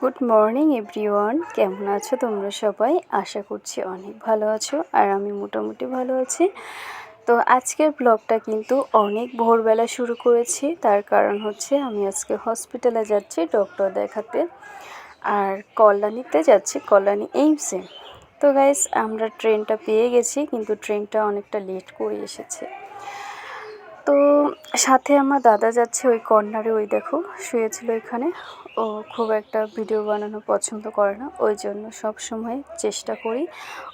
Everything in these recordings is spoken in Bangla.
গুড মর্নিং এভরিওয়ান কেমন আছো তোমরা সবাই? আশা করছি অনেক ভালো আছো আর আমি মোটামুটি ভালো আছি। তো আজকের ব্লগটা কিন্তু অনেক ভোরবেলা শুরু করেছি। তার কারণ হচ্ছে আমি আজকে হসপিটালে যাচ্ছি ডক্টর দেখাতে। আর কল্যাণীতে যাচ্ছি, কল্যাণী এইমসে। তো গাইস আমরা ট্রেনটা পেয়ে গেছি, কিন্তু ট্রেনটা অনেকটা লেট করে এসেছে। তো সাথে আমার দাদা যাচ্ছে ওই কর্নারে, ওই দেখো, শুয়েছিল এখানে। ও খুব একটা ভিডিও বানানো পছন্দ করে না, ওই জন্য সব সময় চেষ্টা করি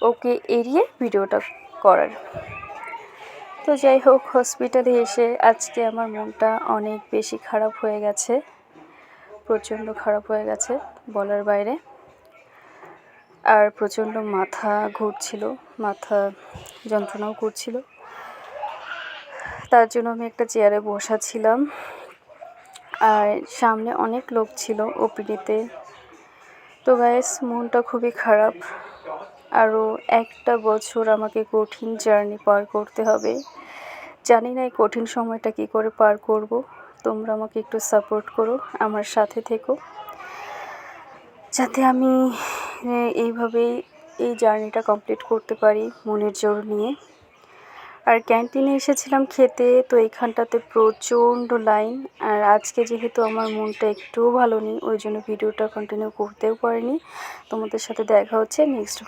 ওকে এড়িয়ে ভিডিওটা করার। তো যাই হোক হসপিটালে এসে আজকে আমার মনটা অনেক বেশি খারাপ হয়ে গেছে, প্রচণ্ড খারাপ হয়ে গেছে বলার বাইরে। আর প্রচণ্ড মাথা ঘুরছিল, মাথা যন্ত্রণাও করছিল। তার জন্য আমি একটা চেয়ারে বসা ছিলাম আর সামনে অনেক লোক ছিল ওপিডিতে তো গায়েস মনটা খুবই খারাপ। আরও একটা বছর আমাকে কঠিন জার্নি পার করতে হবে। জানি না এই কঠিন সময়টা কি করে পার করব। তোমরা আমাকে একটু সাপোর্ট করো, আমার সাথে থেকো। যাতে আমি এইভাবেই এই জার্নিটা কমপ্লিট করতে পারি মনের জোর নিয়ে। আর ক্যান্টিনে এসেছিলাম খেতে, তো এইখানটাতে প্রচণ্ড লাইন আর আজকে যেহেতু আমার মনটা একটুও ভালো নেই, ওই জন্য ভিডিওটা কন্টিনিউ করতেও পারিনি। তোমাদের সাথে দেখা হচ্ছে নেক্সট